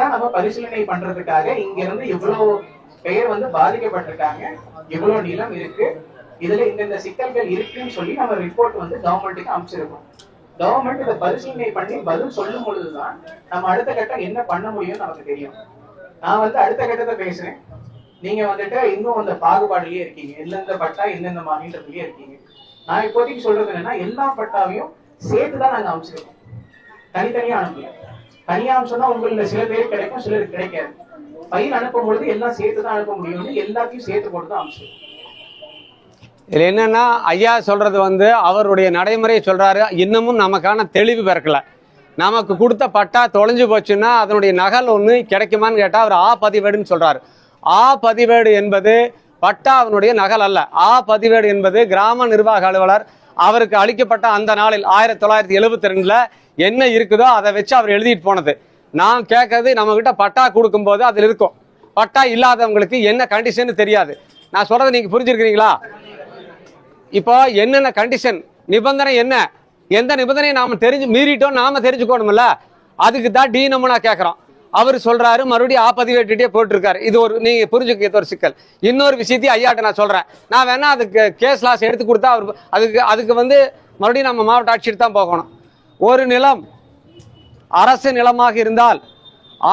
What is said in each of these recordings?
தான் நம்ம பரிசீலனை பண்றதுக்காக இங்க இருந்து இவ்வளவு பெயர் வந்து பாதிக்கப்பட்டிருக்காங்க. இவ்வளவு நிலம் இருக்கு. இதுல இந்தந்த சிக்கல்கள் இருக்குன்னு சொல்லி நம்ம ரிப்போர்ட் வந்து கவர்மெண்ட்டுக்கு அமைச்சிருக்கோம் கவர்மெண்ட் இதை பரிசீலனை பண்ணி பதில் சொல்லும் பொழுதுதான் நம்ம அடுத்த கட்டம் என்ன பண்ண முடியும்னு நமக்கு தெரியும். நான் வந்து அடுத்த கட்டத்தை பேசுறேன். நீங்க வந்துட்டு இன்னும் அந்த பாகுபாடுலயே இருக்கீங்க. எந்தெந்த பட்டா எந்தெந்த மாநிலத்திலயே இருக்கீங்க. நான் இப்போதைக்கு சொல்றது என்னன்னா எல்லா பட்டாவையும் சேர்த்துதான் நாங்க அமைச்சிருக்கோம் தனித்தனியா அனுப்பல. தனியா சொன்னா உங்கள சில பேர் கிடைக்கும் சிலருக்கு கிடைக்காது. பையன் அனுப்பும் பொழுது எல்லாம் சேர்த்து தான் அனுப்ப முடியும்னு எல்லாத்தையும் சேர்த்து போட்டு தான் அமைச்சிருக்கோம் இதில் என்னன்னா ஐயா சொல்றது வந்து அவருடைய நடைமுறையை சொல்றாரு. இன்னமும் நமக்கான தெளிவு பிறக்கல. நமக்கு கொடுத்த பட்டா தொலைஞ்சு போச்சுன்னா அதனுடைய நகல் ஒன்று கிடைக்குமான்னு கேட்டால் அவர் ஆ பதிவேடுன்னு சொல்றாரு. ஆ பதிவேடு என்பது பட்டா அவனுடைய நகல் அல்ல. ஆ பதிவேடு என்பது கிராம நிர்வாக அலுவலர் அவருக்கு அளிக்கப்பட்ட அந்த நாளில் ஆயிரத்தி தொள்ளாயிரத்தி எழுபத்தி ரெண்டுல என்ன இருக்குதோ அதை வச்சு அவர் எழுதிட்டு போனது. நான் கேட்கறது நம்ம கிட்ட பட்டா கொடுக்கும்போது அதில் இருக்கும். பட்டா இல்லாதவங்களுக்கு என்ன கண்டிஷன் தெரியாது. நான் சொல்றதை நீங்க புரிஞ்சிருக்கிறீங்களா? இப்போ என்னென்ன கண்டிஷன் நிபந்தனை என்ன? எந்த நிபந்தனையை நாம தெரிஞ்சு மீறிட்டோம் நாம தெரிஞ்சுக்கணும்ல? அதுக்கு தான் டி நமுனா கேட்குறோம். அவர் சொல்றாரு மறுபடியும் ஆப்பதிவேட்டிட்டே போட்டிருக்காரு. இது ஒரு நீங்க புரிஞ்சுக்கிறது ஒரு சிக்கல். இன்னொரு விஷயத்தையும் ஐயாட்ட நான் சொல்றேன். நான் வேணா அதுக்கு கேஸ் லாஸ் எடுத்து கொடுத்தா அவர் அதுக்கு அதுக்கு வந்து மறுபடியும் நம்ம மாவட்ட ஆட்சியர் தான் போகணும். ஒரு நிலம் அரசு நிலமாக இருந்தால்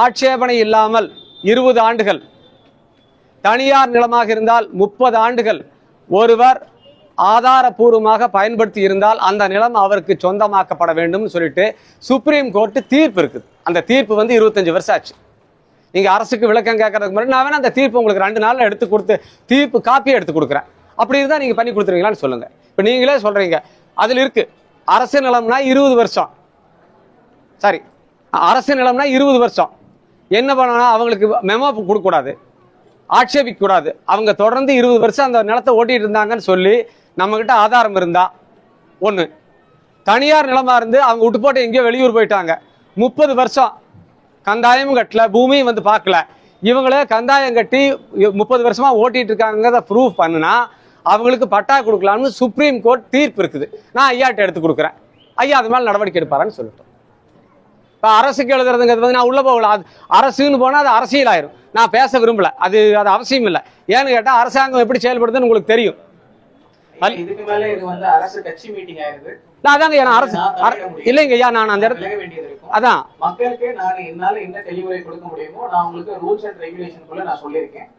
ஆட்சேபனை இல்லாமல் இருபது ஆண்டுகள். தனியார் நிலமாக இருந்தால் முப்பது ஆண்டுகள். ஒருவர் ஆதாரபூர்வமாக பயன்படுத்தி இருந்தால் அந்த நிலம் அவருக்கு சொந்தமாக்கப்பட வேண்டும்னு சொல்லிட்டு சுப்ரீம் கோர்ட்டு தீர்ப்பு இருக்குது. அந்த தீர்ப்பு வந்து இருபத்தஞ்சு வருஷம் ஆச்சு. நீங்கள் அரசுக்கு விளக்கம் கேட்கறதுக்கு முன்னாடி நான் வேணா அந்த தீர்ப்பு உங்களுக்கு ரெண்டு நாளில் எடுத்து கொடுத்து தீர்ப்பு காப்பியை எடுத்து கொடுக்குறேன். அப்படி இருந்தால் நீங்கள் பண்ணி கொடுத்துருவீங்களான்னு சொல்லுங்கள் இப்போ நீங்களே சொல்கிறீங்க அதில் இருக்குது அரசு நிலம்னா இருபது வருஷம். சாரி அரசு நிலம்னா இருபது வருஷம். என்ன பண்ணணும் அவங்களுக்கு மெமோ கொடுக்கக்கூடாது. ஆட்சேபிக்க கூடாது அவங்க தொடர்ந்து இருபது வருஷம் அந்த நிலத்தை ஓட்டிகிட்டு இருந்தாங்கன்னு சொல்லி நம்மக்கிட்ட ஆதாரம் இருந்தா ஒன்று தனியார் நிலமா இருந்து அவங்க விட்டு போட்டு எங்கேயோ வெளியூர் போயிட்டாங்க. முப்பது வருஷம் கந்தாயமும் கட்டல பூமியும் வந்து பார்க்கல. இவங்களே கந்தாயம் கட்டி முப்பது வருஷமா ஓட்டிட்டு இருக்காங்கிறத ப்ரூவ் பண்ணுனா அவங்களுக்கு பட்டா கொடுக்கலாம்னு சுப்ரீம் கோர்ட் தீர்ப்பு இருக்குது. நான் ஐயாட்ட எடுத்து கொடுக்குறேன். ஐயா அது மேலே நடவடிக்கை எடுப்பாரான்னு சொல்லிட்டோம். இப்போ அரசுக்கு எழுதுறதுங்கிறது வந்து நான் உள்ளே போகல. அது அரசுன்னு போனால் அது அரசியல் ஆயிரும் நான் பேச விரும்பல. அது அது அவசியம் இல்லை ஏன்னு கேட்டால் அரசாங்கம் எப்படி செயல்படுதுன்னு உங்களுக்கு தெரியும். இதுக்கு மேல இது வந்து அரசு கட்சி மீட்டிங் ஆயிருது நான் அதாங்க நான் அரசு நான். இல்லைங்க ஐயா நான் அந்த இடத்துல அதான். மக்களுக்கு நான் என்னால என்ன தெளிவுரை கொடுக்க முடியுமோ நான் உங்களுக்கு ரூல்ஸ் அண்ட் ரெகுலேஷனுக்குள்ள நான் சொல்லியிருக்கேன்.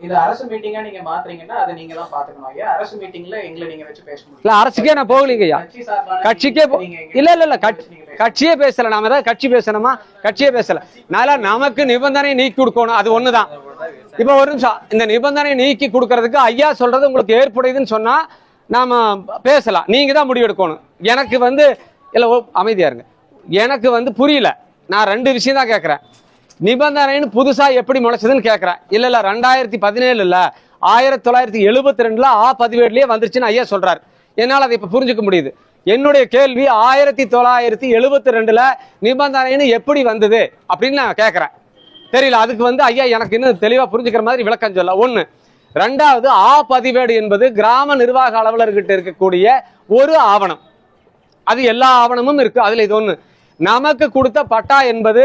இது அரசு மீட்டிங்கா நீங்க மாத்துறீங்கன்னா அதை நீங்க தான் பாத்துக்கணும் ஐயா. அரசு மீட்டிங்ல எங்களை நீங்க வச்சு பேச முடியும். இல்ல அரசுக்கே நான் போகலீங்க ஐயா. கட்சிக்கே இல்ல இல்ல இல்ல கட்சியே பேசல நாம ஏதாவது கட்சி பேசணுமா? கட்சியே பேசல. அதனால நமக்கு நிபந்தனை நீக்கி கொடுக்கணும். அது ஒண்ணுதான். இப்ப ஒரு நிமிஷம். இந்த நிபந்தனை நீக்கி கொடுக்கறதுக்கு ஐயா சொல்றது உங்களுக்கு ஏற்புடையதுன்னு சொன்னா நாம பேசலாம். நீங்க தான் முடிவெடுக்கணும் எனக்கு வந்து இல்ல ஓ, அமைதியா இருங்க. எனக்கு வந்து புரியல. நான் ரெண்டு விஷயம் தான் கேட்கறேன் நிபந்தனைன்னு புதுசா எப்படி முளைச்சதுன்னு கேட்கறேன் இல்ல இல்ல ரெண்டாயிரத்தி பதினேழுல ஆயிரத்தி தொள்ளாயிரத்தி எழுபத்தி ரெண்டுல ஆ பதிவேட்லயே வந்துருச்சுன்னு ஐயா சொல்றாரு. என்னால் அதை இப்ப புரிஞ்சுக்க முடியுது. என்னுடைய கேள்வி ஆயிரத்தி தொள்ளாயிரத்தி எழுபத்தி ரெண்டுல நிபந்தனைன்னு எப்படி வந்தது அப்படின்னு நான் கேட்கறேன் தெரியல அதுக்கு வந்து ஐயா எனக்கு இன்னும் தெளிவா புரிஞ்சுக்கிற மாதிரி விளக்கம் சொல்ல. ஒண்ணு ரெண்டாவது ஆ பதிவேடு என்பது கிராம நிர்வாக அலுவலர்கிட்ட இருக்கக்கூடிய ஒரு ஆவணம். அது எல்லா ஆவணமும் இருக்கு. அதுல இது ஒண்ணு நமக்கு கொடுத்த பட்டா என்பது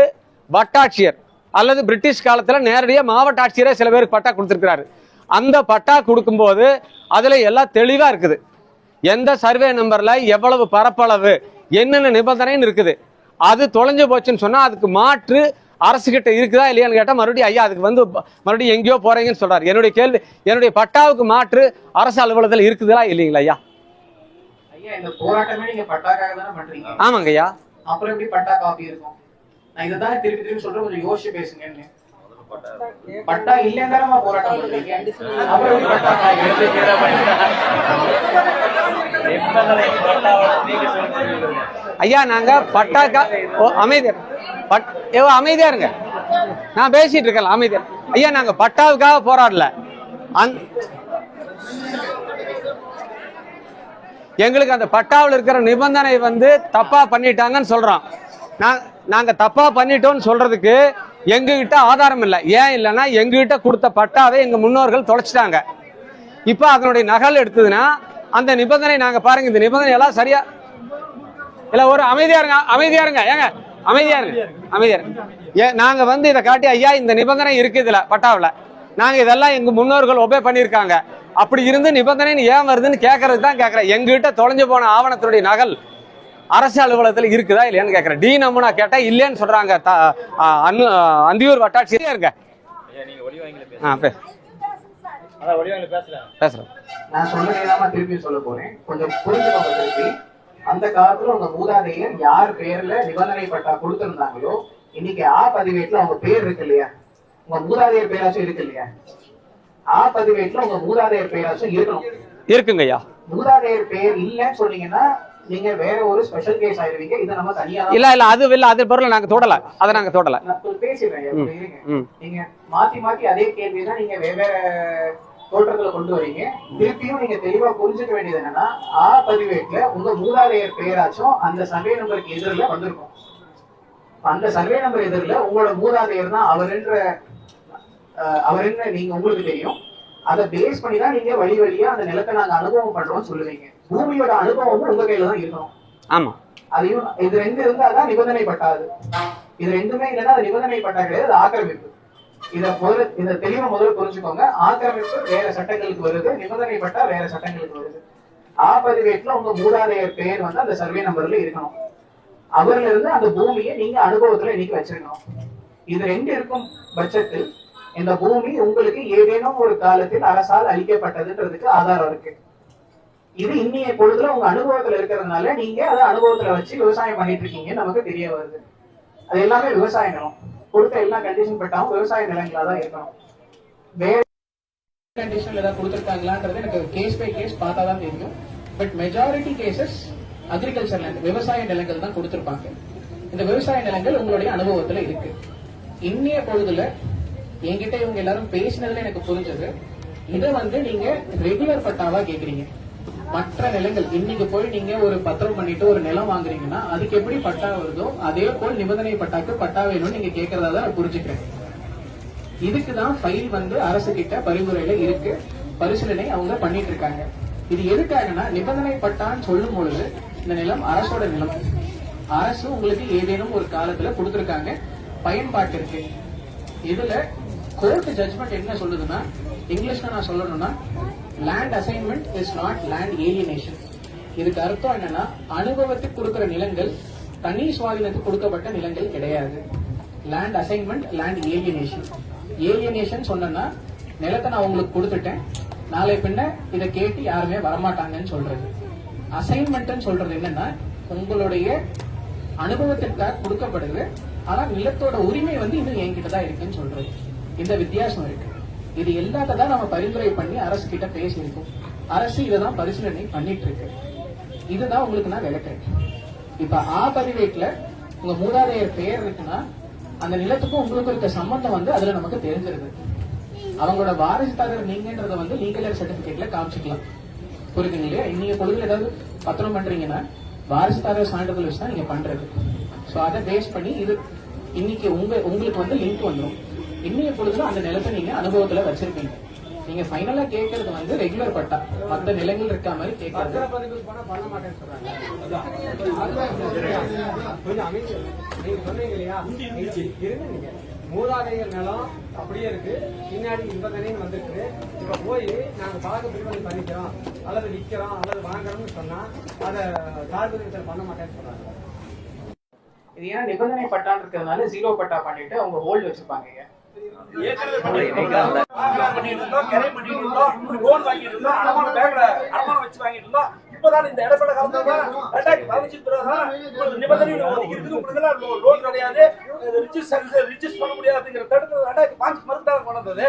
வட்டாட்சியர் அல்லது பிரிட்டிஷ் காலத்துல நேரடியாக மாவட்ட ஆட்சியரே சில பேருக்கு பட்டா கொடுத்துருக்கிறாரு. அந்த பட்டா கொடுக்கும்போது அதுல எல்லாம் தெளிவா இருக்குது. எந்த சர்வே நம்பர்ல எவ்வளவு பரப்பளவு என்னென்ன நிபந்தனைன்னு இருக்குது. அது தொலைஞ்சு போச்சுன்னு சொன்னா அதுக்கு மாற்று அரசு கிட்ட இருக்குதா இல்லையான்னு கேட்டா மறுபடியும் ஐயா அதுக்கு வந்து மறுபடியும் எங்கேயோ போறீங்கன்னு சொல்றாரு. என்னுடைய கேள்வி என்னுடைய பட்டாவுக்கு மாற்று அரசு அலுவலகத்தில் இருக்குதா இல்லைங்களா ஐயா? ஆமாங்க ஐயா. அப்புறம் எப்படி பட்டா காப்பி இருக்கும்? நான் இதை தான் திருப்பி திருப்பி சொல்றேன் கொஞ்சம் யோசிச்சு பேசுங்கன்னு. பட்டா இல்லைன்னு தானே போராட்டம் பண்றீங்க அப்புறம் எப்படி பட்டா காப்பி ஐயா நாங்க பட்டாக்கா ஓ அமைதியா பட் ஏவோ அமைதியா இருங்க. நான் பேசிட்டு இருக்கேன் அமைதியா. ஐயா நாங்க பட்டாவுக்காக போராடல. அந் எங்களுக்கு அந்த பட்டாவில் இருக்கிற நிபந்தனை வந்து தப்பா பண்ணிட்டாங்கன்னு சொல்றோம் நான் நாங்க தப்பா பண்ணிட்டோம்னு சொல்றதுக்கு எங்ககிட்ட ஆதாரம் இல்லை. ஏன் இல்லைன்னா எங்ககிட்ட கொடுத்த பட்டாவை எங்கள் முன்னோர்கள் தொலைச்சிட்டாங்க. இப்போ அதனுடைய நகல் எடுத்ததுன்னா அந்த நிபந்தனை நாங்கள் பாருங்க இந்த நிபந்தனை எல்லாம் சரியா? இல்லை ஒரு அமைதியா இருங்க அமைதியா இருங்க ஏங்க அமைதியா இருங்க அமைதியா இருங்க. ஏ நாங்கள் வந்து இதை காட்டி ஐயா இந்த நிபந்தனை இருக்குது இதில் பட்டாவில். நாங்கள் இதெல்லாம் எங்கள் முன்னோர்கள் ஒபே பண்ணியிருக்காங்க. அப்படி இருந்து நிபந்தனை ஏன் வருதுன்னு கேட்கறது தான் கேட்குறேன் எங்ககிட்ட தொலைஞ்சு போன ஆவணத்தினுடைய நகல் அரசு அலுவலகத்துல இருக்குதா இல்லையான்னு கேட்கறேன் டி நமுனா கேட்டா இல்லைன்னு சொல்றாங்க. த- அன்னு அந்தியூர் வட்டாட்சியரே இருக்க? ஆ பேசுறேன். நான் சொன்னதேதான் திருப்பி சொல்ல போறேன். கொஞ்சம் புரிஞ்சுக்கோங்க திருப்பி. அந்த காலத்துல உங்க மூதாதையர் யார் பேர்ல நிபந்தனை பட்டா கொடுத்திருந்தாங்களோ இன்னைக்கு ஆ பதிவேட்டுல அவங்க பேர் இருக்கு இல்லையா? உங்க மூதாதையர் பேராச்சும் இருக்கு இல்லையா? ஆ பதிவேட்டுல உங்க மூதாதையர் பேராச்சும் இருக்கணும். இருக்குங்க ஐயா மூதாதையர் பேர் இல்லைன்னு சொன்னீங்கன்னா நீங்க வேற ஒரு ஸ்பெஷல் கேஸ் ஆயிருவீங்க. இதை நம்ம தனியா தான் இல்ல இல்ல அது இல்ல அது பொருள் நாங்க தொடல. அதை நாங்க தொடல. பேசிடுறேன் நீங்க மாத்தி மாத்தி அதே கேள்விதான் நீங்க வெவ்வேறு தோற்றத்துல கொண்டு வரீங்க. திருப்பியும் நீங்க தெளிவா புரிஞ்சுக்க வேண்டியது என்னன்னா ஆ பதிவேட்ல உங்க மூதாதையர் பெயராச்சும் அந்த சர்வே நம்பருக்கு எதிரில் வந்திருக்கும். அந்த சர்வே நம்பர் எதிரில் உங்களோட மூதாதையர் தான் அவருன்ற அவருன்ற நீங்க உங்களுக்கு தெரியும். அதை பேஸ் பண்ணி தான் நீங்க வழி வழியா அந்த நிலத்தை நாங்க அனுபவம் பண்றோம்னு சொல்லுவீங்க. பூமியோட அனுபவமும் உங்க கையில தான் இருக்கணும். ஆமா. அதையும் இது ரெண்டு இருந்தாதான் நிபந்தனை பட்டாது இது ரெண்டுமே இல்லைன்னா அது நிபந்தனை பட்டா கிடையாது அது ஆக்கிரமிப்பு. இத முதல்ல இத தெளிவா முதல்ல புரிஞ்சுக்கோங்க. ஆக்கிரமிப்பு வேற சட்டங்களுக்கு வருது நிபந்தனை பட்டா வேற சட்டங்களுக்கு வருது. ஆ பதிவேட்டுல உங்க மூதாதையர் பேர் வந்து அந்த சர்வே நம்பர்ல இருக்கணும். அவர்ல இருந்து அந்த பூமியை நீங்க அனுபவத்துல இன்னைக்கு வச்சிருக்கணும். இது ரெண்டு இருக்கும் பட்சத்தில் இந்த பூமி உங்களுக்கு ஏதேனும் ஒரு காலத்தில் அரசால் அளிக்கப்பட்டதுன்றதுக்கு ஆதாரம் இருக்கு. இது இன்னைய பொழுதுல உங்க அனுபவத்துல இருக்கிறதுனால நீங்க அதை அனுபவத்துல வச்சு விவசாயம் பண்ணிட்டு இருக்கீங்க நமக்கு தெரிய வருது. அது எல்லாமே விவசாய நிலம். கொடுத்த எல்லா கண்டிஷன் பட்டாலும் விவசாய நிலங்களா தான் இருக்கணும். வேற கண்டிஷன்ல ஏதாவது கொடுத்துருக்காங்களான்றது எனக்கு கேஸ் பை கேஸ் பார்த்தா தான் தெரியும். But majority cases agriculture land விவசாய நிலங்கள் தான் கொடுத்துருப்பாங்க. இந்த விவசாய நிலங்கள் உங்களுடைய அனுபவத்துல இருக்கு. இன்னைய பொழுதுல என்கிட்ட இவங்க எல்லாரும் பேசினதுல எனக்கு புரிஞ்சது. இதை வந்து நீங்க ரெகுலர் பட்டாவா கேக்குறீங்க? மற்ற நிலங்கள் இன்னைக்கு போய் நீங்க ஒரு பத்திரம் பண்ணிட்டு ஒரு நிலம் வாங்குறீங்கன்னா அதுக்கு எப்படி பட்டா வருதோ அதே போல் நிபந்தனை பட்டாக்கு பட்டா வேணும்னு நீங்க கேட்கறதா தான் நான் புரிஞ்சுக்கிறேன். இதுக்கு தான் ஃபைல் வந்து அரசு கிட்ட பரிந்துரையில இருக்கு. பரிசீலனை அவங்க பண்ணிட்டு இருக்காங்க இது எதுக்காகனா நிபந்தனை பட்டான்னு சொல்லும் பொழுது இந்த நிலம் அரசோட நிலம். அரசு உங்களுக்கு ஏதேனும் ஒரு காலத்துல கொடுத்துருக்காங்க. பயன்பாட்டு இருக்கு இதுல கோர்ட் ஜட்ஜ்மெண்ட் என்ன சொல்லுதுன்னா இங்கிலீஷ்ல நான் சொல்லணும்னா land assignment is not land alienation இதுக்கு அர்த்தம் என்னன்னா அனுபவத்துக்கு கொடுக்கிற நிலங்கள் தனி சுவாதீனத்துக்கு கொடுக்கப்பட்ட நிலங்கள் கிடையாது. Land assignment land alienation alienation சொன்னா நிலத்தை நான் உங்களுக்கு கொடுத்துட்டேன். நாளை பின்ன இதை கேட்டு யாருமே வரமாட்டாங்கன்னு சொல்றது. அசைன்மெண்ட்னு சொல்றது என்னன்னா உங்களுடைய அனுபவத்திற்காக கொடுக்கப்படுது ஆனா நிலத்தோட உரிமை வந்து இன்னும் என்கிட்ட தான் இருக்குன்னு சொல்றது. இந்த வித்தியாசம் இருக்கு. இது எல்லாத்த தான் நம்ம பரிந்துரை பண்ணி அரசு கிட்ட பேசியிருக்கோம். அரசு இதைதான் பரிசீலனை பண்ணிட்டு இருக்கு. இதுதான் உங்களுக்கு நான் விளக்குறேன். இப்ப ஆ பதிவேட்ல உங்க மூதாதையர் பெயர் இருக்குன்னா அந்த நிலத்துக்கும் உங்களுக்கு இருக்க சம்பந்தம் வந்து அதுல நமக்கு தெரிஞ்சிருது. அவங்களோட வாரிசுதாரர் நீங்கன்றத வந்து லீகல் சர்டிபிகேட்ல காமிச்சுக்கலாம். புரியுதுங்க இல்லையா? இன்னைக்கு பொழுதுல ஏதாவது பத்திரம் பண்றீங்கன்னா வாரிசுதாரர் சான்றிதழ் வச்சு தான் நீங்க பண்றது. ஸோ அதை பேஸ் பண்ணி இது இன்னைக்கு உங்க உங்களுக்கு வந்து லிங்க் வந்துரும். இன்னைய பொழுதுல அந்த நிலத்தை நீங்க அனுபவத்துல வச்சிருப்பீங்க நீங்க ஃபைனலா கேக்குறது வந்து ரெகுலர் பட்டா. மத்த நிலங்கள் இருக்க மாதிரி கேட்கறது மூதாதையர் நிலம் அப்படியே இருக்கு. பின்னாடி நிபந்தனைன்னு வந்திருக்கு இப்ப போய் நாங்க பாக பிரிவினை பண்ணிக்கிறோம் அல்லது விற்கிறோம் அல்லது வாங்குறோம்னு சொன்னா அதை சார்பு பண்ண மாட்டேன்னு சொல்றாங்க. இது ஏன்னா நிபந்தனை பட்டான்னு இருக்கிறதுனால ஜீரோ பட்டா பண்ணிட்டு அவங்க ஹோல்டு வச்சிருப்பாங்க பண்ணிட்டு இருந்தோம், பண்ணிட்டு இருந்தோம், வாங்கிட்டு இருந்தோம், வச்சு வாங்கிட்டு இப்பதான் இந்த இடப்பட காலத்துல தான் ரெண்டாயிரத்தி பதினஞ்சு பிறகுதான் உங்களுக்கு நிபந்தனை ஒதுக்கி இருக்குது. உங்களுக்கு லோன் கிடையாது, இது register- பண்ண முடியாது அப்படிங்கிற தடுப்பு ரெண்டாயிரத்தி பாஞ்சு மறுத்தாங்க கொண்டு வந்தது.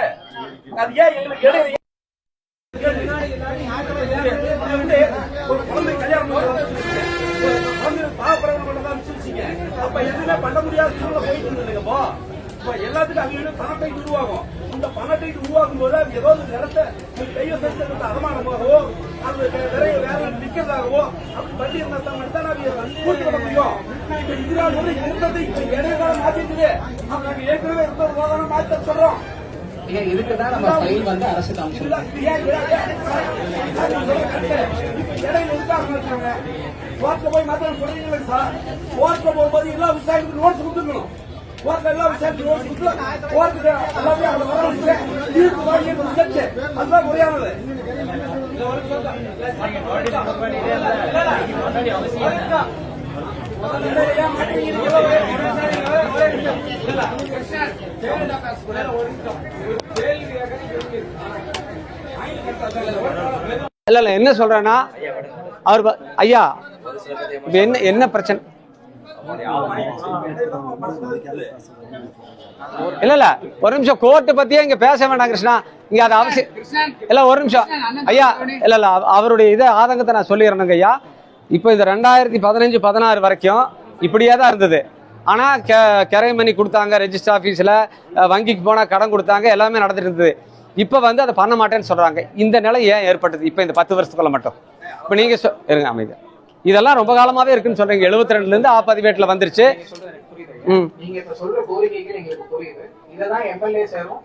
அது ஏன் எங்களுக்கு இடையில ஒரு குழந்தை கல்யாணம் குழந்தை அப்ப எதுவுமே பண்ண முடியாத சூழ்நிலை போயிட்டு இருந்ததுங்க எல்லாத்துக்கும் அவங்க பணத்தை உருவாகும்? இந்த பணத்தை உருவாக்கும் போது அவங்க ஏதோ ஒரு நிலத்தை கையை சேர்த்து அதமானமாகவோ அது வேற வேற நிக்கிறதாகவோ அப்படி பண்ணி இருந்தா தான் மட்டும் தான் அவங்க பூர்த்தி பண்ண முடியும். இப்ப இதனால வந்து இருந்ததை இடையில மாத்திட்டு அப்ப நாங்க ஏற்கனவே இருந்த ஒரு வாகனம் மாத்த சொல்றோம். ஐயா இதுக்கு தான் நம்ம ஃபைல் வந்து அரசு காமிச்சிருக்கோம் இடையில இருக்காங்க. கோர்ட்ல போய் மாத்திரம் சொல்றீங்களா சார். கோர்ட்ல போகும்போது எல்லா விசாரிக்கும் நோட்ஸ் கொடுத்துக்கணும் கோர்ட்ல எல்லா விசாரிச்சு நோட்ஸ் கொடுத்து எல்லாமே அவங்க வர வச்சு தீர்ப்பு வாங்கி முடிச்சு அதுதான் முறையானது இல்ல இல்ல என்ன சொல்றேன்னா அவர் ஐயா என்ன என்ன பிரச்சனை? இல்ல இல்ல. ஒரு நிமிஷம் கோர்ட் பத்தியே இங்க பேச வேண்டாம் கிருஷ்ணா. இங்க அது அவசியம் இல்ல ஒரு நிமிஷம். ஐயா இல்ல இல்ல. அவ- அவருடைய இதை ஆதங்கத்தை நான் சொல்லிடுறேனுங்க ஐயா. இப்போ இது ரெண்டாயிரத்தி பதினஞ்சு பதினாறு வரைக்கும் இப்படியே தான் இருந்தது. ஆனா கெ- கிரை மணி கொடுத்தாங்க ரெஜிஸ்டர் ஆபீஸ்ல அஹ், வங்கிக்கு போனா கடன் கொடுத்தாங்க எல்லாமே நடந்துட்டு இருந்தது. இப்ப வந்து அதை பண்ண மாட்டேன்னு சொல்றாங்க. இந்த நிலை ஏன் ஏற்பட்டது? இப்ப இந்த பத்து வருஷத்துக்குள்ள மட்டும். இப்ப நீங்க சொ- இருங்க அமைதி இதெல்லாம் ரொம்ப காலமாவே இருக்குன்னு சொல்றீங்க. எழுபத்தி ரெண்டுல இருந்து ஆப்பதிவேட்ல வந்துருச்சு. நீங்க இப்ப சொல்ற கோரிக்கைகள் எங்களுக்கு புரியுது. இததான் எம்எல்ஏ சாரும்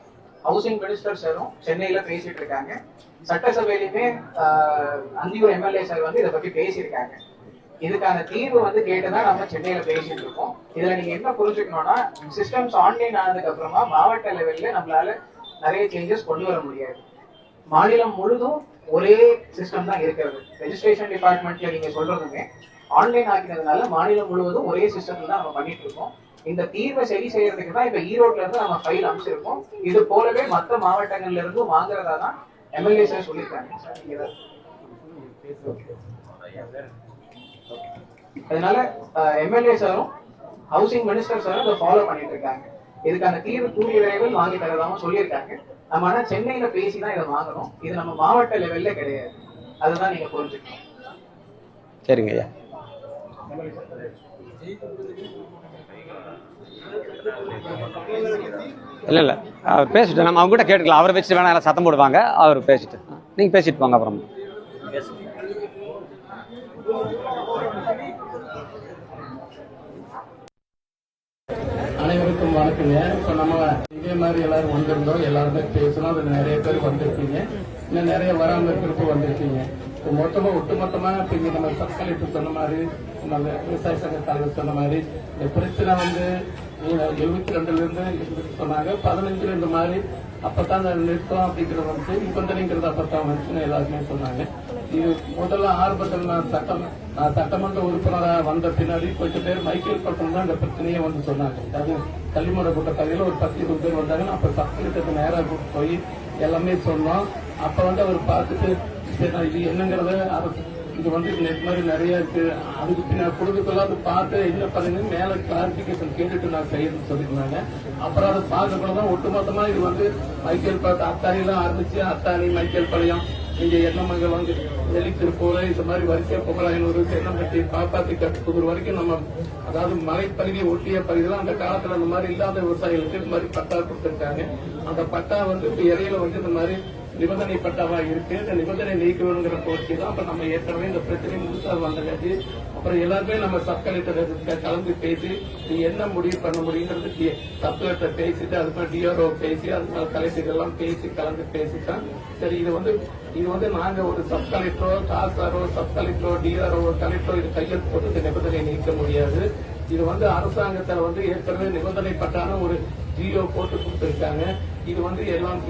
ஹவுசிங் மினிஸ்டர் சாரும் சென்னையில பேசிட்டு இருக்காங்க. சட்டசபையிலுமே அந்தியூர் எம்எல்ஏ சார் வந்து இதை பத்தி பேசியிருக்காங்க. இதுக்கான தீர்வு வந்து கேட்டுதான் நம்ம சென்னையில பேசிட்டு இருக்கோம். இதுல நீங்க என்ன புரிஞ்சுக்கணும்னா சிஸ்டம்ஸ் ஆன்லைன் ஆனதுக்கு அப்புறமா மாவட்ட லெவல்ல நம்மளால நிறைய சேஞ்சஸ் கொண்டு வர முடியாது. மாநிலம் முழுதும் ஒரே சிஸ்டம் தான் இருக்கிறது. ரெஜிஸ்ட்ரேஷன் டிபார்ட்மெண்ட்ல நீங்க சொல்றதுமே ஆன்லைன் ஆக்கினதுனால மாநிலம் முழுவதும் ஒரே சிஸ்டம்ல தான் நம்ம பண்ணிட்டு இருக்கோம். இந்த தீர்வை சரி செய்யறதுக்கு தான் இப்ப ஈரோட்ல இருந்து நம்ம ஃபைல் அமைச்சிருக்கோம் இது போலவே மற்ற மாவட்டங்கள்ல இருந்து வாங்குறதா தான் எம்எல்ஏ சார் சொல்லியிருக்காங்க. சார் நீங்க அதனால எம்எல்ஏ சாரும் ஹவுசிங் மினிஸ்டர் சாரும் இதை ஃபாலோ பண்ணிட்டு இருக்காங்க. இதுக்கான தீர்வு கூடிய விரைவில் வாங்கி தரதாகவும் சொல்லியிருக்காங்க. நம்ம ஆனா சென்னையில பேசி தான் இதை வாங்கணும். இது நம்ம மாவட்ட லெவல்ல கிடையாது. அதுதான் நீங்க புரிஞ்சுக்கணும். சரிங்க ஐயா. இல்ல இல்ல. அவர் பேசிட்டு நம்ம அவங்க கூட கேட்டுக்கலாம். அவரை வச்சுட்டு வேணா எல்லாம் சத்தம் போடுவாங்க. அவர் பேசிட்டு. நீங்க பேசிட்டு வாங்க அப்புறம். அனைவருக்கும் வணக்கங்க. இப்போ நம்ம இதே மாதிரி எல்லாரும் வந்திருந்தோம். எல்லாருமே பேசணும். அது நிறைய பேர் வந்திருக்கீங்க. இன்னும் நிறைய வராம இருக்கிறப்ப வந்திருக்கீங்க. இப்போ மொத்தமாக ஒட்டுமொத்தமாக இப்போ இங்கே நம்ம சப் கலெக்டர் சொன்ன மாதிரி நம்ம விவசாய சங்க தலைவர் சொன்ன மாதிரி இந்த பிரச்சனை வந்து எழுபத்தி ரெண்டுல இருந்து சொன்னாங்க. பதினஞ்சுல இந்த மாதிரி அப்பத்தான் அந்த நிறுத்தம் அப்படிங்கிறது வந்து நிபந்தனைங்கிறது அப்பத்தான் வந்துச்சுன்னு எல்லாருமே சொன்னாங்க. இது முதல்ல ஆரம்பத்தில் நான் சட்டம் நான் சட்டமன்ற உறுப்பினராக வந்த பின்னாடி கொஞ்சம் பேர் மைக்கேல் பட்டம் தான் இந்த பிரச்சனையே வந்து சொன்னாங்க. அது கள்ளிமட கூட்ட கதையில் ஒரு பத்து இருபது பேர் வந்தாங்கன்னா அப்ப சப்கலெக்டருக்கு நேராக போய் எல்லாமே சொன்னோம். அப்ப வந்து அவர் பார்த்துட்டு இது என்னங்கிறத அரசு இது வந்து இந்த மாதிரி நிறைய இருக்கு. அதுக்கு பின்ன கொடுக்கல பார்த்து என்ன பண்ணுங்க? மேல கிளாரிபிகேஷன் கேட்டுட்டு நான் செய்யணும்னு சொல்லியிருந்தாங்க. அப்புறம் அதை பார்க்கக்குள்ள தான் ஒட்டுமொத்தமா இது வந்து மைக்கேல் பாட்டு அத்தானிலாம் ஆரம்பிச்சு அத்தானி மைக்கேல் பாளையம் இங்க எண்ணமங்கலம் வந்து வெளி திருப்பூர் இந்த மாதிரி வரிசையா பொங்கலாயனூர் தென்னம்பட்டி பாப்பாத்தி கட்டுப்புதூர் வரைக்கும் நம்ம அதாவது மலைப்பகுதியை ஒட்டிய பகுதியெல்லாம் அந்த காலத்துல அந்த மாதிரி இல்லாத விவசாயிகளுக்கு இந்த மாதிரி பட்டா கொடுத்துருக்காங்க. அந்த பட்டா வந்து இப்ப இறையில வந்து இந்த மாதிரி நிபந்தனைப்பட்டவா இருக்கு? இந்த நிபந்தனை நீக்கணுங்கிற கோரிக்கை தான் அப்ப நம்ம ஏற்கனவே இந்த பிரச்சனை முழுசா வந்தது. அப்புறம் எல்லாருமே நம்ம சப் கலெக்டர் கலந்து பேசி நீ என்ன முடிவு பண்ண முடியுங்கிறது சப் கலெக்டர் பேசிட்டு மாதிரி டிஆர்ஓ பேசி அதுக்கு கலெக்டர் எல்லாம் பேசி கலந்து பேசிட்டான் சரி இது வந்து இது வந்து நாங்க ஒரு சப் கலெக்டரோ தாசாரோ சப் கலெக்டரோ டிஆர்ஓ கலெக்டரோ இது கையெழுத்து போட்டு இந்த நிபந்தனை நீக்க முடியாது. இது வந்து அரசாங்கத்தில் வந்து ஏற்கனவே நிபந்தனைப்பட்டான ஒரு ஜியோ போட்டு கொடுத்துருக்காங்க. இது வந்து எல்லாம்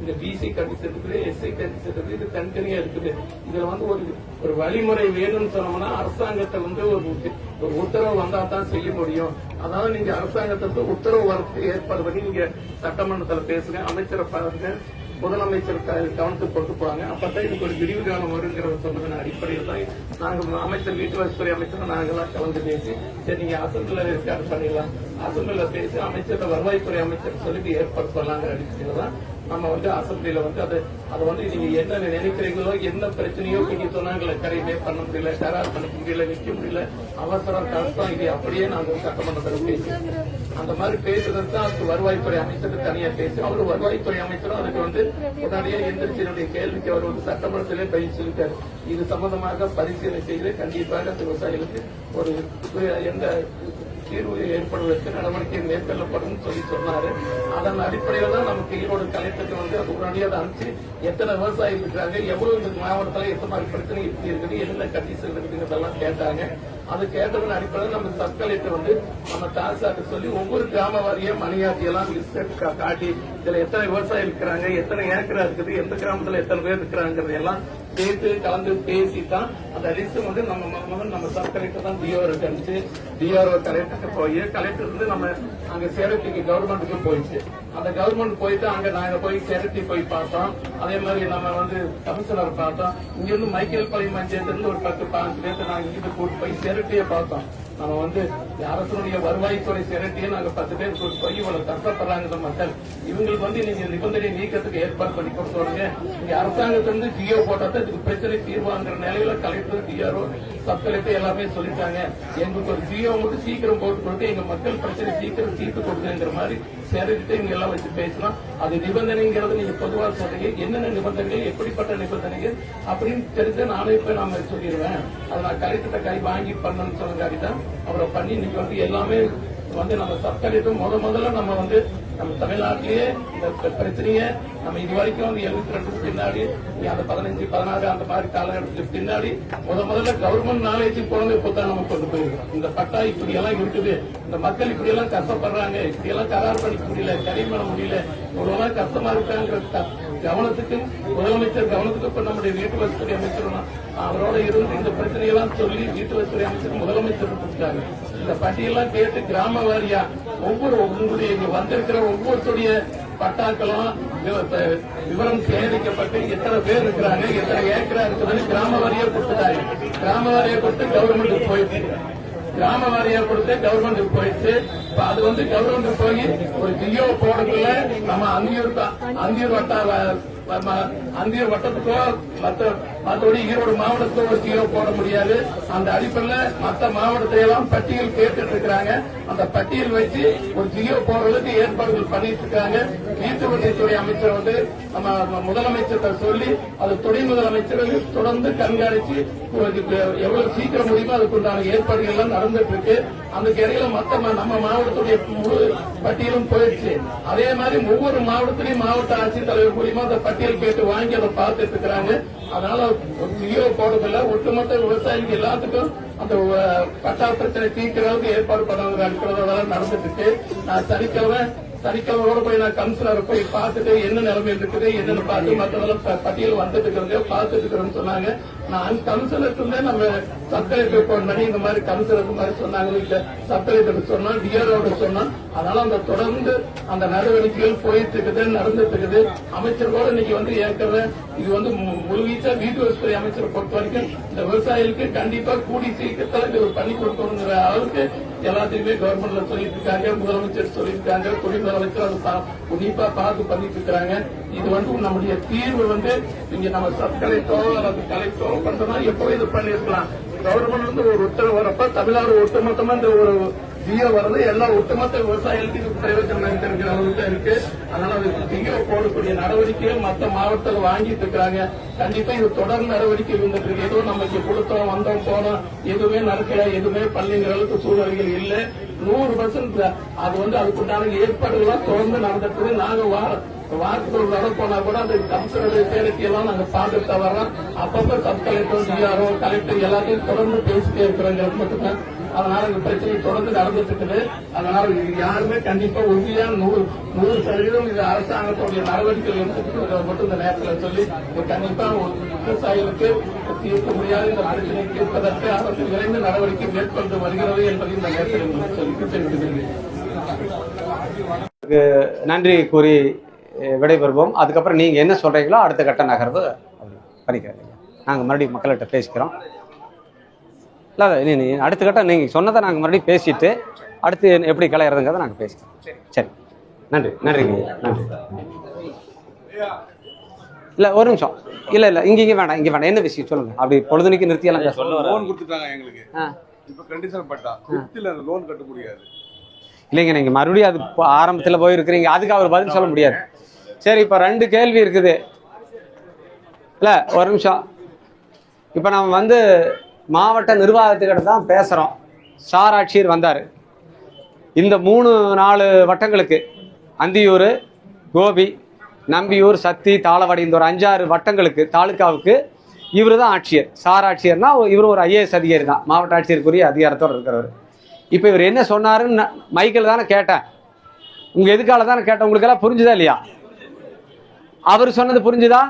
இந்த பிசி கண்டிஷன் இருக்குது எஸ்சி கண்டிஷன் இருக்குது இது தனித்தனியா இருக்குது. இதுல வந்து ஒரு ஒரு வழிமுறை வேணும்னு சொன்னோம்னா அரசாங்கத்தை வந்து ஒரு ஒரு உத்தரவு வந்தா தான் செய்ய முடியும். அதாவது நீங்க அரசாங்கத்திற்கு உத்தரவு வரத்து ஏற்பாடு பண்ணி நீங்க சட்டமன்றத்துல பேசுங்க அமைச்சரை பாருங்க முதலமைச்சர் கவனத்துக்கு கொண்டு போறாங்க அப்பதான் இதுக்கு ஒரு விரிவு காலம் வருங்கிற சொன்னதன் அடிப்படையில் தான் நாங்க அமைச்சர் வீட்டு வசதித்துறை அமைச்சர் நாங்கெல்லாம் கலந்து பேசி சரி நீங்க அசம்பிளில ஏற்பாடு பண்ணிடலாம். அசம்பிளில பேசி அமைச்சர் வருவாய்த்துறை அமைச்சர் சொல்லிட்டு ஏற்பாடு பண்ணலாங்கிற அடிப்படையில் தான் நம்ம வந்து அசம்பிளியில வந்து அது அதை வந்து நீங்க என்ன நினைக்கிறீங்களோ என்ன பிரச்சனையோ நீங்க சொன்னாங்களே கரையுமே பண்ண முடியல கரார் பண்ண முடியல நிக்க முடியல அவசரம் கஷ்டம் இது அப்படியே நாங்க சட்டமன்றத்தில் பேசுவோம் அந்த மாதிரி பேசுறதுக்கு தான் அதுக்கு வருவாய்த்துறை அமைச்சருக்கு தனியா பேசி அவரு வருவாய்த்துறை அமைச்சரும் அதுக்கு வந்து முன்னாடியே எந்திரிச்சு என்னுடைய கேள்விக்கு அவர் வந்து சட்டமன்றத்திலே பயிற்சி சொல்லிட்டாரு. இது சம்பந்தமாக பரிசீலனை செய்து கண்டிப்பாக விவசாயிகளுக்கு ஒரு எந்த தீர்வு ஏற்படுவதற்கு நடவடிக்கை மேற்கொள்ளப்படும் சொல்லி சொன்னாரு. அதன் அடிப்படையில தான் நமக்கு ஈரோடு கலெக்டருக்கு வந்து அது உடனடியாக அனுப்பிச்சு எத்தனை விவசாயிகள் இருக்காங்க எவ்வளவு இந்த மாவட்டத்துல எத்தனை மாதிரி பிரச்சனை இப்படி இருக்குது என்னென்ன கண்டிஷன் இருக்குங்கிறதெல்லாம் கேட்டாங்க. அது கேட்டதன் அடிப்படையில் நம்ம சப் கலெக்டர் வந்து நம்ம தாசாக்கு சொல்லி ஒவ்வொரு கிராம வாரியா மணியாட்டியெல்லாம் லிஸ்ட் காட்டி இதுல எத்தனை விவசாயி இருக்கிறாங்க எத்தனை ஏக்கரா இருக்குது எந்த கிராமத்துல எத்தனை பேர் இருக்கிறாங்கிறது எல்லாம் சேர்த்து கலந்து பேசித்தான் தான் அந்த லிஸ்ட் வந்து நம்ம மகன் நம்ம சப் கலெக்டர் தான் டிஆர்ஓ அனுப்பிச்சு டிஆர்ஓ கலெக்டருக்கு போய் கலெக்டர் இருந்து நம்ம அங்க சேரட்டிக்கு கவர்மெண்ட்டுக்கு போயிடுச்சு. அந்த கவர்மெண்ட் போயிட்டு அங்க நாங்க போய் சேரட்டி போய் பார்த்தோம். அதே மாதிரி நம்ம வந்து கமிஷனர் பார்த்தோம். இங்க இருந்து மைக்கேல் பாளையம் ஒரு பத்து பாஞ்சு பேர்த்து நாங்க இங்கிட்டு கூட்டு போய் சேரட்டியே பார்த்தோம். நம்ம வந்து அரசனுடைய வருவாய்த்துறை சேரட்டியை நாங்க பத்து பேர் போய் இவ்வளவு கஷ்டப்படுறாங்க மக்கள். இவங்களுக்கு வந்து நீங்க நிபந்தனை நீக்கத்துக்கு ஏற்பாடு பண்ணி கொடுத்துருங்க இங்க அரசாங்கத்திலிருந்து ஜியோ போட்டா இதுக்கு பிரச்சனை தீர்வாங்கிற நிலையில கலெக்டர் டிஆர்ஓ சப் கலெக்டர் எல்லாமே சொல்லிட்டாங்க. எங்களுக்கு ஒரு ஜியோ மட்டும் சீக்கிரம் போட்டு கொடுத்து எங்க மக்கள் பிரச்சனை சீக்கிரம் தீர்த்து கொடுக்குங்கிற மாதிரி எல்லாம் வச்சு பேசலாம் அது நிபந்தனைங்கிறது நீங்க பொதுவா சொல்றீங்க. என்னென்ன நிபந்தனைகள் எப்படிப்பட்ட நிபந்தனைகள் அப்படின்னு தெரிஞ்ச நானே போய் நாம சொல்லிடுவேன். அதை நான் கலெக்டர்கிட்ட கை வாங்கி பண்ணணும்னு சொன்னதாடி தான் அவரை பண்ணி இன்னைக்கு வந்து எல்லாமே வந்து நம்ம சர்க்காரிட்டு முத முதல்ல நம்ம வந்து நம்ம தமிழ்நாட்டிலேயே இந்த பிரச்சனையை நம்ம இது வரைக்கும் வந்து எழுபத்தி ரெண்டுக்கு பின்னாடி நீ அந்த பதினஞ்சு பதினாறு அந்த மாதிரி காலகட்டத்துக்கு பின்னாடி முத முதல்ல கவர்மெண்ட் நாலேஜ் குழந்தை இப்போதான் நம்ம கொண்டு போயிருக்கோம் இந்த பட்டா இப்படி எல்லாம் இருக்குது. இந்த மக்கள் இப்படி எல்லாம் கஷ்டப்படுறாங்க. இப்படி எல்லாம் கரார் பண்ணிக்க முடியல கரை பண்ண முடியல. இவ்வளவு கஷ்டமா இருக்காங்கிற க- கவனத்துக்கு முதலமைச்சர் கவனத்துக்கு இப்ப நம்முடைய வீட்டு வசதி அமைச்சர் அவரோட இருந்து இந்த பிரச்சனையெல்லாம் சொல்லி வீட்டு வசதி அமைச்சர் முதலமைச்சர் கொடுத்துட்டாங்க இந்த பட்டியெல்லாம் கேட்டு கிராம வாரியா ஒவ்வொரு உங்களுடைய இங்க வந்திருக்கிற ஒவ்வொருத்தருடைய பட்டாக்களும் விவரம் சேகரிக்கப்பட்டு எத்தனை பேர் இருக்கிறாங்க எத்தனை ஏக்கரா இருக்குதுன்னு கிராம வாரியா கொடுத்துட்டாரு. கிராம வாரியா கொடுத்து கவர்மெண்ட் போயிடுச்சு. கிராம வாரியா கொடுத்து கவர்மெண்ட் போயிடுச்சு. இப்ப அது வந்து கவர்மெண்ட் போய் ஒரு ஜியோ போடக்குள்ள நம்ம அந்தியூர் அங்கீர் அந்தியூர் அங்கே வட்டத்துக்கோ மற்ற மற்றபடி ஈரோடு மாவட்டத்தோ ஒரு போட முடியாது. அந்த அடிப்படையில் மற்ற மாவட்டத்தை எல்லாம் பட்டியல் கேட்டுட்டு இருக்கிறாங்க அந்த பட்டியல் வச்சு ஒரு ஜியோ போடுறதுக்கு ஏற்பாடுகள் பண்ணிட்டு இருக்காங்க வீட்டு அமைச்சர் வந்து நம்ம முதலமைச்சர்கிட்ட சொல்லி அது துணை முதலமைச்சர்கள் தொடர்ந்து கண்காணிச்சு எவ்வளவு சீக்கிரம் முடியுமோ அதுக்குண்டான ஏற்பாடுகள் எல்லாம் நடந்துட்டு இருக்கு அந்த இடையில மத்த நம்ம மாவட்டத்துடைய முழு பட்டியலும் போயிடுச்சு. அதே மாதிரி ஒவ்வொரு மாவட்டத்திலையும் மாவட்ட ஆட்சித்தலைவர் மூலியமா அந்த பட்டியல் கேட்டு வாங்கி அதை பார்த்துட்டு இருக்கிறாங்க. அதனால ஒரு போடுறதில்ல. ஒட்டுமொத்த விவசாயிகள் எல்லாத்துக்கும் அந்த பட்டா பிரச்சனை தீர்க்கிறதுக்கு ஏற்பாடு பண்ணுறது நடந்துட்டு இருக்கு. நான் சனிக்கிழமை சனிக்கிழமையோட போய் நான் கவுன்சிலர் போய் பார்த்துட்டு என்ன நிலைமை இருக்குது என்னன்னு பார்த்து மற்றதெல்லாம் பட்டியல் வந்துட்டு இருக்கிறது பார்த்துட்டு இருக்கிறேன்னு சொன்னாங்க. நான் கமிஷனருக்கு இருந்தே நம்ம சப்கலெக்டர் போன் பண்ணி இந்த மாதிரி கமிஷனருக்கு மாதிரி சொன்னாங்க இல்ல. சப்கலெக்டர் சொன்னோம் டிஆர்ஓட சொன்னோம் அதனால அந்த தொடர்ந்து அந்த நடவடிக்கைகள் போயிட்டு இருக்குது நடந்துட்டு இருக்குது. அமைச்சர் கூட இன்னைக்கு வந்து ஏற்கனவே இது வந்து மு- முழுவீச்சா வீட்டு வசதி அமைச்சரை பொறுத்த வரைக்கும் இந்த விவசாயிகளுக்கு கண்டிப்பா கூடி சீக்கிரத்தில் பண்ணி கொடுக்கணுங்கிற அளவுக்கு எல்லாத்தையுமே கவர்மெண்ட்ல சொல்லிட்டு இருக்காங்க. முதலமைச்சர் சொல்லியிருக்காங்க துணை முதலமைச்சர் அது உன்னிப்பா பார்த்து பண்ணிட்டு இருக்காங்க இது வந்து நம்முடைய தீர்வு வந்து இங்க நம்ம சப் கலெக்டரோ அல்லது கலெக்டரோ பண்றதா எப்போ இது பண்ணிருக்கலாம் கவர்மெண்ட்ல இருந்து ஒரு உத்தரவு வரப்ப தமிழ்நாடு ஒட்டுமொத்தமா இந்த ஒரு ஜியோ வர்றது எல்லா ஒட்டுமொத்த விவசாயிகளுக்கு பிரயோஜனம் இருக்கிற அளவுக்கு தான் இருக்கு. அதனால அது ஜியோ போடக்கூடிய நடவடிக்கைகள் மற்ற மாவட்டத்தில் வாங்கிட்டு இருக்கிறாங்க கண்டிப்பா இது தொடர் நடவடிக்கை இருந்துட்டு இருக்கு. ஏதோ நமக்கு கொடுத்தோம் வந்தோம் போனோம் எதுவுமே நடக்கல எதுவுமே பண்ணலைங்கிற அளவுக்கு சூழ்நிலைகள் இல்லை. நூறு பர்சன்ட் அது வந்து அதுக்குண்டான ஏற்பாடுகள்லாம் தொடர்ந்து நடந்துட்டு நாங்க வாரம் வாரத்துக்கு ஒரு தடவை போனா கூட அந்த கமிஷனருடைய பேருக்கு எல்லாம் நாங்க பார்த்துட்டு வரோம் அப்பப்ப சப் கலெக்டர் டிஆர்ஓ கலெக்டர் எல்லாத்தையும் தொடர்ந்து பேசிட்டே இருக்கிறோங்க மட்டும்தான் அதனால இந்த பிரச்சனை தொடர்ந்து நடந்துட்டு இருக்குது அதனால இது யாருமே கண்டிப்பா உறுதியான நூறு நூறு சதவீதம் இது அரசாங்கத்துடைய நடவடிக்கைகள் எடுத்துட்டு மட்டும் இந்த நேரத்தில் சொல்லி கண்டிப்பா விவசாயிகளுக்கு தீர்க்க முடியாத. இந்த பிரச்சனை தீர்ப்பதற்கு அரசு விரைந்து நடவடிக்கை மேற்கொண்டு வருகிறது என்பதை இந்த நேரத்தில் சொல்லி நன்றி கூறி விடைபெறுவோம். அதுக்கப்புறம் நீங்கள் என்ன சொல்கிறீங்களோ அடுத்த கட்ட நகர்வு பண்ணிக்கிறேன் பண்ணிக்கிறீங்க நாங்கள் மறுபடியும் மக்கள்கிட்ட பேசிக்கிறோம். இல்லை இல்லை, நீ அடுத்த கட்டம் நீங்கள் சொன்னதை நாங்கள் மறுபடியும் பேசிட்டு அடுத்து எப்படி கலையிறதுங்கிறத நாங்கள் பேசிக்கிறோம். சரி. நன்றி நன்றிங்க நன்றி. இல்லை ஒரு நிமிஷம். இல்லை இல்லை இங்கே இங்கே வேண்டாம் இங்கே வேண்டாம் என்ன விஷயம் சொல்லுங்கள் அப்படி பொழுதுனைக்கு நிறுத்தியெல்லாம் பேச லோன் கொடுத்துட்டாங்க எங்களுக்கு. ஆ. இப்ப கண்டிஷன் பட்டா. அந்த லோன் கட்ட முடியாது. இல்லைங்க நீங்கள் மறுபடியும் அது ஆரம்பத்தில் போயிருக்கிறீங்க. அதுக்கு அவர் பதில் சொல்ல முடியாது. சரி இப்போ ரெண்டு கேள்வி இருக்குது. இல்லை ஒரு நிமிஷம். இப்போ நம்ம வந்து மாவட்ட நிர்வாகத்துக்கிட்ட தான் பேசுகிறோம் சார் ஆட்சியர் வந்தார். இந்த மூணு நாலு வட்டங்களுக்கு அந்தியூர் கோபி நம்பியூர் சத்தி தாளவாடி இந்த ஒரு அஞ்சாறு வட்டங்களுக்கு தாலுக்காவுக்கு இவர் தான் ஆட்சியர். சார் ஆட்சியர்னா இவர் ஒரு ஐஏஎஸ் அதிகாரி தான். மாவட்ட ஆட்சியருக்குரிய அதிகாரத்தோடு இருக்கிறவர். இப்போ இவர் என்ன சொன்னாருன்னு மைக்கில் தானே கேட்டேன். உங்கள் எதுக்கால தானே கேட்டேன். உங்களுக்கெல்லாம் புரிஞ்சுதா இல்லையா? அவர் சொன்னது புரிஞ்சுதா?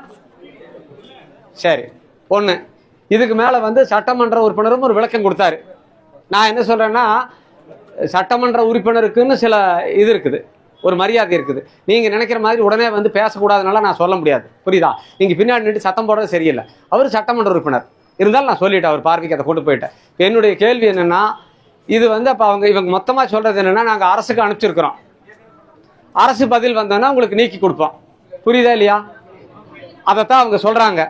சரி ஒன்று இதுக்கு மேலே வந்து சட்டமன்ற உறுப்பினரும் ஒரு விளக்கம் கொடுத்தாரு. நான் என்ன சொல்கிறேன்னா சட்டமன்ற உறுப்பினருக்குன்னு சில இது இருக்குது. ஒரு மரியாதை இருக்குது. நீங்கள் நினைக்கிற மாதிரி உடனே வந்து பேசக்கூடாதுனால நான் சொல்ல முடியாது. புரியுதா? நீங்கள் பின்னாடி நின்று சத்தம் போடுறது சரியில்லை. அவர் சட்டமன்ற உறுப்பினர். இருந்தாலும் நான் சொல்லிட்டேன் அவர் பார்வைக்கு அதை கொண்டு போயிட்டேன். என்னுடைய கேள்வி என்னென்னா இது வந்து அப்போ அவங்க இவங்க மொத்தமாக சொல்கிறது என்னென்னா நாங்கள் அரசுக்கு அனுப்பிச்சிருக்கிறோம். அரசு பதில் வந்தோன்னா உங்களுக்கு நீக்கி கொடுப்போம். புரியுதா இல்லையா? அதைத்தான் அவங்க சொல்கிறாங்க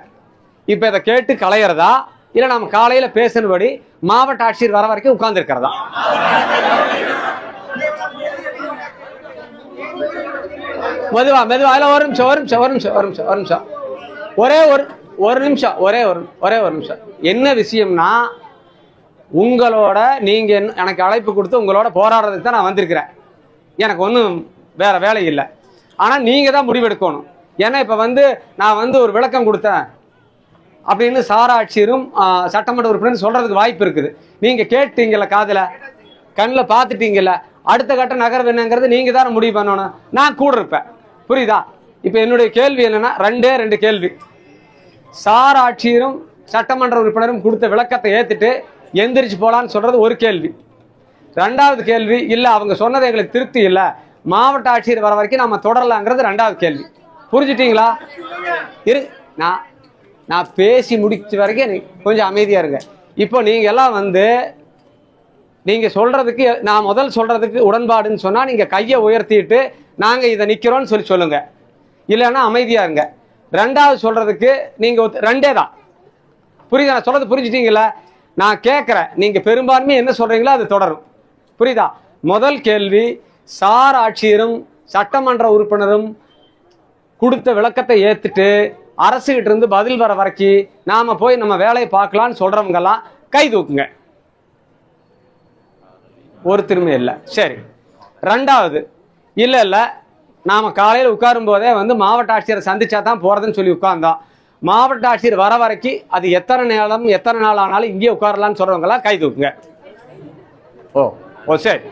இப்போ இதை கேட்டு களையிறதா? இல்லை நம்ம காலையில் பேசினபடி மாவட்ட ஆட்சியர் வர வரைக்கும் உட்கார்ந்துருக்கிறதா? மெதுவா மெதுவா. அதில் ஒரு நிமிஷம் ஒரு நிமிஷம் ஒரு நிமிஷம் ஒரு நிமிஷம் ஒரு நிமிஷம். ஒரே ஒரு ஒரு நிமிஷம் ஒரே ஒரு ஒரே ஒரு நிமிஷம். என்ன விஷயம்னா உங்களோட நீங்கள் என்ன- எனக்கு அழைப்பு கொடுத்து உங்களோட போராடுறதுக்கு தான் நான் வந்திருக்கிறேன். எனக்கு ஒன்றும் வேறு வேலை இல்லை. ஆனால் நீங்கள் தான் முடிவெடுக்கணும். ஏன்னா இப்போ வந்து நான் வந்து ஒரு விளக்கம் கொடுத்தேன். அப்படின்னு சாராட்சியரும் சட்டமன்ற உறுப்பினர் சொல்றதுக்கு வாய்ப்பு இருக்குது. நீங்க கேட்டீங்கல்ல காதுல? கண்ணில் பார்த்துட்டீங்கல்ல? அடுத்த கட்ட நகரம் என்னங்கிறது நீங்க தான் முடிவு பண்ணணும். நான் கூட இருப்பேன். புரியுதா? இப்போ என்னுடைய கேள்வி என்னன்னா ரெண்டே ரெண்டு கேள்வி. சாராட்சியரும் சட்டமன்ற உறுப்பினரும் கொடுத்த விளக்கத்தை ஏத்துட்டு எந்திரிச்சு போலான்னு சொல்றது ஒரு கேள்வி. ரெண்டாவது கேள்வி இல்லை அவங்க சொன்னது எங்களுக்கு திருப்தி இல்லை. மாவட்ட ஆட்சியர் வர வரைக்கும் நம்ம தொடரலாங்கிறது ரெண்டாவது கேள்வி. புரிஞ்சுட்டீங்களா? இரு நான் நான் பேசி முடிச்ச வரைக்கும் கொஞ்சம் அமைதியாக இருங்க. இப்போ நீங்கள் எல்லாம் வந்து நீங்கள் சொல்கிறதுக்கு நான் முதல் சொல்கிறதுக்கு உடன்பாடுன்னு சொன்னால் நீங்கள் கையை உயர்த்திட்டு நாங்கள் இதை நிற்கிறோன்னு சொல்லி சொல்லுங்கள் இல்லைன்னா அமைதியாக இருங்க. ரெண்டாவது சொல்கிறதுக்கு நீங்கள் ரெண்டே தான். புரியுதா? நான் சொல்கிறது புரிஞ்சுட்டீங்களா நான் கேட்குறேன் நீங்கள் பெரும்பான்மை என்ன சொல்கிறீங்களோ அது தொடரும். புரியுதா? முதல் கேள்வி சார் ஆட்சியரும் சட்டமன்ற உறுப்பினரும் கொடுத்த விளக்கத்தை ஏற்றுட்டு அரசுகிட்ட இருந்து பதில் வர வரைக்கும் நாம போய் நம்ம வேலையை பார்க்கலான்னு சொல்றவங்கெல்லாம் கை தூக்குங்க. ஒருத்தருமே இல்லை. சரி. ரெண்டாவது இல்லை இல்லை. நாம் காலையில் உட்காரும் போதே வந்து மாவட்ட ஆட்சியரை சந்திச்சா தான் போகிறதுன்னு சொல்லி உட்கார்ந்தோம். மாவட்ட ஆட்சியர் வர வரைக்கும் அது எத்தனை நேரம் எத்தனை நாள் ஆனாலும் இங்கேயே உட்காரலாம்னு சொல்கிறவங்களாம் கை தூக்குங்க. ஓ ஓ சரி.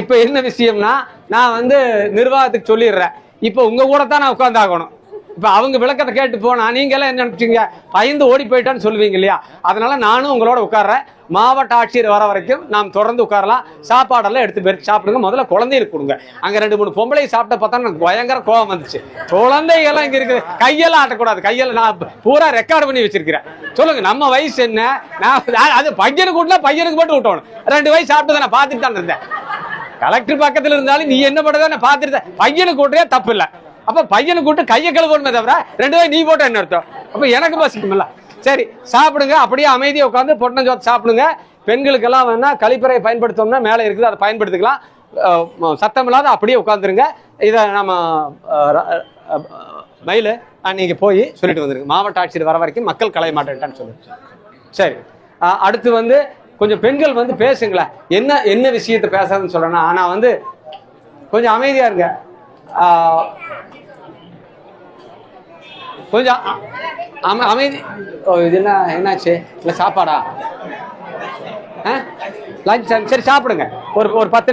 இப்போ என்ன விஷயம்னா நான் வந்து நிர்வாகத்துக்கு சொல்லிடுறேன். இப்போ உங்கள் கூட தான் நான் உட்காந்தாகணும் இப்போ அவங்க விளக்கத்தை கேட்டு போனா நீங்க எல்லாம் என்ன நினைச்சீங்க? பயந்து ஓடி போயிட்டான்னு சொல்லுவீங்க இல்லையா? அதனால நானும் உங்களோட உட்கார்றேன். மாவட்ட ஆட்சியர் வர வரைக்கும் நாம் தொடர்ந்து உட்காரலாம். சாப்பாடெல்லாம் எடுத்து போய் சாப்பிடுங்க. முதல்ல குழந்தைகளுக்கு கொடுங்க. அங்க ரெண்டு மூணு பொம்பளை சாப்பிட்ட பார்த்தா எனக்கு பயங்கர கோபம் வந்துச்சு. குழந்தைகள்லாம் இங்க இருக்குது. கையெல்லாம் ஆட்டக்கூடாது. கையெல்லாம் நான் பூரா ரெக்கார்டு பண்ணி வச்சிருக்கிறேன். சொல்லுங்க நம்ம வயசு என்ன? நான் அது பையனுக்கு விட்டா பையனுக்கு மட்டும் விட்டோணும் ரெண்டு வயசு சாப்பிட்டு நான் பார்த்துட்டு தான் இருந்தேன். கலெக்டர் பக்கத்துல இருந்தாலும் நீ என்ன பண்றத நான் பார்த்துட்டு பையனுக்கு விட்டுறே தப்பு இல்லை. அப்ப பையனை கூட்டு கையை கழுவணுமே தவிர ரெண்டு பேரும் நீ போட்ட என்ன அர்த்தம்? அப்ப எனக்கு பசிக்கும்ல சரி சாப்பிடுங்க. அப்படியே அமைதியை உட்காந்து பொட்டஞ்சோத்து சாப்பிடுங்க. பெண்களுக்கெல்லாம் வேணா கழிப்பறையை பயன்படுத்தோம்னா மேலே இருக்குது அதை பயன்படுத்திக்கலாம். சத்தம் இல்லாத அப்படியே உட்காந்துருங்க இதை நம்ம மயில் ர- மயிலு போய் சொல்லிட்டு வந்துருங்க. மாவட்ட ஆட்சியர் வர வரைக்கும் மக்கள் களைய மாட்டேன்ட்டான்னு சொல்லுங்க சரி அடுத்து வந்து கொஞ்சம் பெண்கள் வந்து பேசுங்களேன். என்ன என்ன விஷயத்தை பேசுறதுன்னு சொல்கிறேன்னா ஆனால் வந்து கொஞ்சம் அமைதியாக இருங்க. கொஞ்சம் அம- அமைதி. ஓ இது என்ன என்னாச்சு? இல்லை சாப்பாடா? ஆ? லஞ்ச் சரி சாப்பிடுங்க. ஒரு ஒரு பத்து நிமிஷம்